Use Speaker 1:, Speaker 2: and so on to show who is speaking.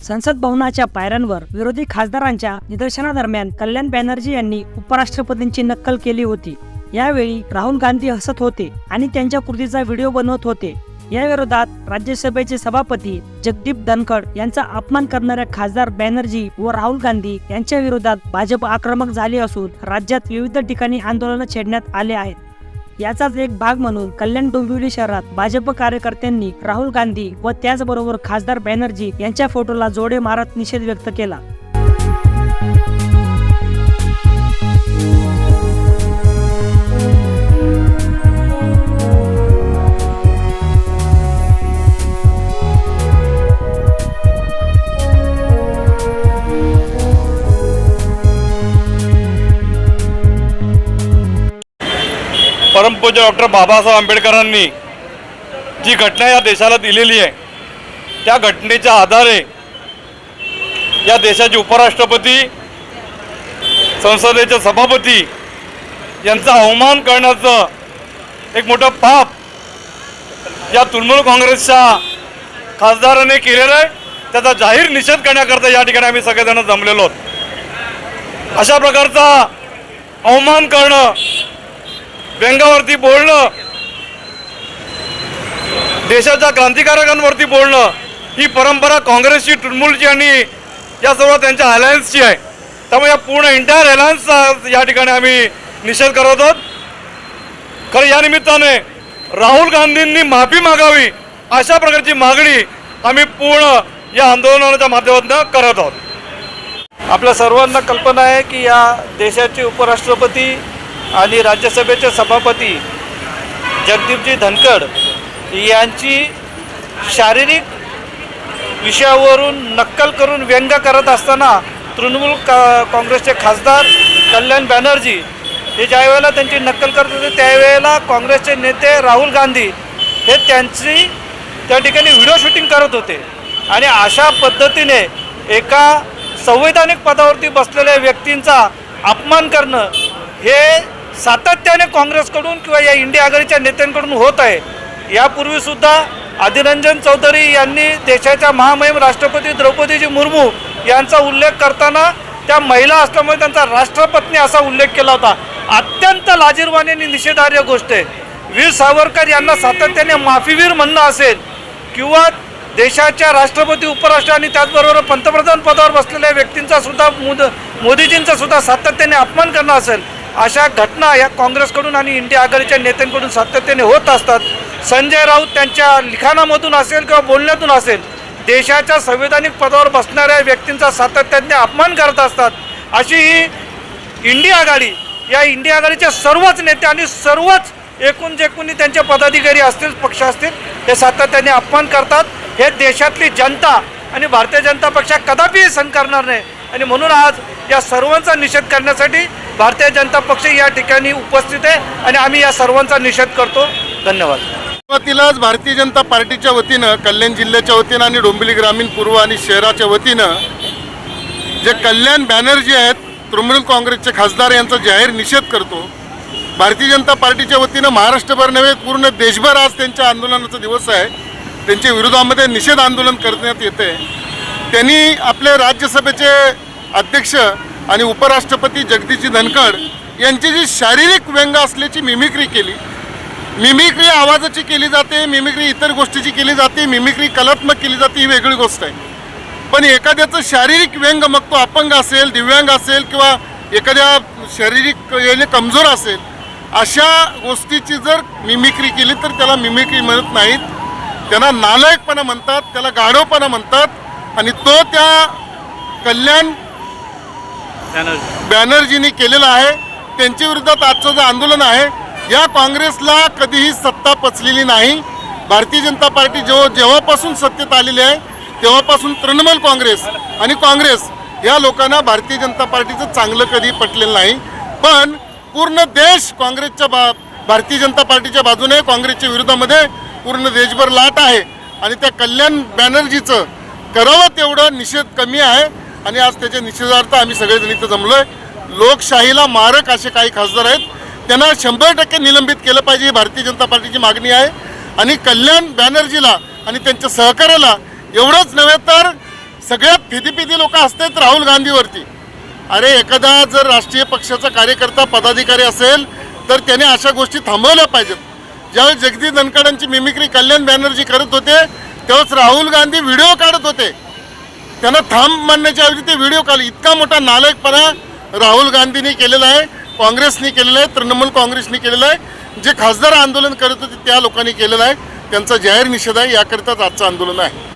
Speaker 1: संसद भवनाच्या पायऱ्यांवर विरोधी खासदारांच्या निदर्शनादरम्यान कल्याण बॅनर्जी यांनी उपराष्ट्रपतींची नक्कल केली होती. यावेळी राहुल गांधी हसत होते आणि त्यांच्या कृतीचा व्हिडिओ बनवत होते. या विरोधात राज्यसभेचे सभापती जगदीप धनखड यांचा अपमान करणाऱ्या खासदार बॅनर्जी व राहुल गांधी यांच्या विरोधात भाजप आक्रमक झाले असून राज्यात विविध ठिकाणी आंदोलन छेडण्यात आले आहेत. याचाच एक भाग म्हणून कल्याण डोंबिवली शहरात भाजप कार्यकर्त्यांनी राहुल गांधी व त्याचबरोबर खासदार बॅनर्जी यांच्या फोटोला जोडे मारत निषेध व्यक्त केला.
Speaker 2: परमपूज्य डॉक्टर बाबासाहेब आंबेडकरांनी जी घटना या देशाला दिलेली आहे त्या घटनेच्या आधारे या देशाचे उपराष्ट्रपती संसदेचे सभापती यांचा अवमान करण्याचं एक मोठं पाप या तृणमूल काँग्रेसच्या खासदाराने केलेलं आहे. त्याचा जाहीर निषेध करण्याकरता या ठिकाणी आम्ही सगळेजण जमलेलो आहोत. अशा प्रकारचा अवमान करणं व्यंगावरती बोलणं. देशाच्या क्रांतिकारकांवरती बोलणं. ही परंपरा काँग्रेसची तृणमूलची आणि या सर्व त्यांच्या अलायन्सची आहे. त्यामुळे या पूर्ण इंटायर अलायन्सचा या ठिकाणी आम्ही निषेध करत आहोत. खरं या निमित्ताने राहुल गांधींनी माफी मागावी अशा प्रकारची मागणी आम्ही पूर्ण या आंदोलनाच्या माध्यमातून करत आहोत.
Speaker 3: आपल्या सर्वांना कल्पना आहे की या देशाचे उपराष्ट्रपती आणि राज्यसभेचे सभापती जगदीपजी धनखड यांची शारीरिक विषयावरून नक्कल करून व्यंग करत असताना तृणमूल का काँग्रेसचे खासदार कल्याण बॅनर्जी हे ज्यावेळेला त्यांची नक्कल करत होते त्यावेळेला काँग्रेसचे नेते राहुल गांधी हे त्यांची त्या ठिकाणी व्हिडिओ शूटिंग करत होते. आणि अशा पद्धतीने एका संवैधानिक पदावरती बसलेल्या व्यक्तींचा अपमान करणं हे सातत्याने काँग्रेसकडून किंवा या इंडिया आघाडीच्या नेत्यांकडून होत आहे. यापूर्वीसुद्धा अधिरंजन चौधरी यांनी देशाच्या महामहिम राष्ट्रपती द्रौपदीजी मुर्मू यांचा उल्लेख करताना त्या महिला असल्यामुळे त्यांचा राष्ट्रपत्नी असा उल्लेख केला होता. अत्यंत लाजीरवाणी आणि निषेधार्ह गोष्ट आहे. वीर सावरकर यांना सातत्याने माफीवीर म्हणणं असेल किंवा देशाच्या राष्ट्रपती उपराष्ट्र आणि त्याचबरोबर पंतप्रधान पदावर बसलेल्या व्यक्तींचा सुद्धा मोद मोदीजींचा सुद्धा सातत्याने अपमान करणं असेल. अशा घटना या काँग्रेसकडून आणि इंडिया आघाडीच्या नेत्यांकडून सातत्याने होत असतात. संजय राऊत त्यांच्या लिखाणामधून असेल किंवा बोलण्यातून असेल देशाच्या संविधानिक पदावर बसणाऱ्या व्यक्तींचा सातत्याने अपमान करत असतात. अशी ही इंडिया आघाडी या इंडिया आघाडीचे सर्वच नेते आणि सर्वच एकूण जे कोणी त्यांचे पदाधिकारी असतील पक्ष असतील हे सातत्याने अपमान करतात. हे देशातली जनता आणि भारतीय जनता पक्षा कदापिही सहन करणार नाही. आणि म्हणून आज या सर्वांचा निषेध करण्यासाठी भारतीय जनता पक्ष या ठिकाणी उपस्थित आहे आणि आम्ही या सर्वांचा निषेध करतो. धन्यवाद.
Speaker 4: सुरुवातीलाच भारतीय जनता पार्टीच्या वतीनं कल्याण जिल्ह्याच्या वतीनं आणि डोंबिवली ग्रामीण पूर्व आणि शहराच्या वतीनं जे कल्याण बॅनर्जी आहेत तृणमूल काँग्रेसचे खासदार यांचा जाहीर निषेध करतो. भारतीय जनता पार्टीच्या वतीनं महाराष्ट्रभर नव्हे पूर्ण देशभर आज त्यांच्या आंदोलनाचा दिवस आहे. त्यांच्या विरोधामध्ये निषेध आंदोलन करण्यात येते त्यांनी आपले राज्यसभेचे अध्यक्ष आणि उपराष्ट्रपती जगदीशजी धनखड यांची जी शारीरिक व्यंग असल्याची मिमिक्री केली. मिमिक्री आवाजाची केली जाते मिमिक्री इतर गोष्टीची केली जाते मिमिक्री कलात्मक केली जाते ही वेगळी गोष्ट आहे. पण एखाद्याचं शारीरिक व्यंग मग तो अपंग असेल दिव्यांग असेल किंवा एखाद्या शारीरिक याने कमजोर असेल अशा गोष्टीची जर मिमिक्री केली तर त्याला मिमिक्री म्हणत नाहीत. त्यांना नालायकपणा म्हणतात त्याला गाढवपणा म्हणतात आणि तो त्या कल्याण बॅनर्जींनी केलेलं आहे. त्यांच्या विरोधात आजचं जे आंदोलन आहे या काँग्रेसला कधीही सत्ता पचलेली नाही. भारतीय जनता पार्टी जेव्हा जेव्हापासून सत्तेत आलेली आहे तेव्हापासून तृणमूल काँग्रेस आणि काँग्रेस या लोकांना भारतीय जनता पार्टीचं चांगलं कधी पटलेलं नाही. पण पूर्ण देश काँग्रेसच्या बा भारतीय जनता पार्टीच्या बाजूने काँग्रेसच्या विरोधामध्ये पूर्ण देशभर लाट आहे. आणि त्या कल्याण बॅनर्जीचं करावं तेवढं निषेध कमी आहे. आणि आज त्याच्या निषेधार्थ आम्ही सगळेजण इथं आहे लोकशाहीला मारक असे काही खासदार आहेत. त्यांना शंभर टक्के निलंबित केलं पाहिजे ही भारतीय जनता पार्टीची मागणी आहे. आणि कल्याण बॅनर्जीला आणि त्यांच्या सहकार्याला एवढंच नव्हे तर सगळ्यात फिदीफिदी लोक असतात राहुल गांधीवरती. अरे एखादा जर राष्ट्रीय पक्षाचा कार्यकर्ता पदाधिकारी असेल तर त्याने अशा गोष्टी थांबवल्या पाहिजेत. ज्यावेळेस जगदीश धनखडांची मिमिक्री कल्याण बॅनर्जी करत होते त्यावेळेस राहुल गांधी व्हिडिओ काढत होते. त्यांना थांब म्हणण्याच्या ऐवजी ते व्हिडिओ काल इतका मोठा नालायकपणा राहुल गांधींनी केलेला आहे काँग्रेसनी केलेला आहे तृणमूल काँग्रेसनी केलेलं आहे. जे खासदार आंदोलन करत होते त्या लोकांनी केलेलं आहे. त्यांचा जाहीर निषेध आहे याकरिताच आजचं आंदोलन आहे.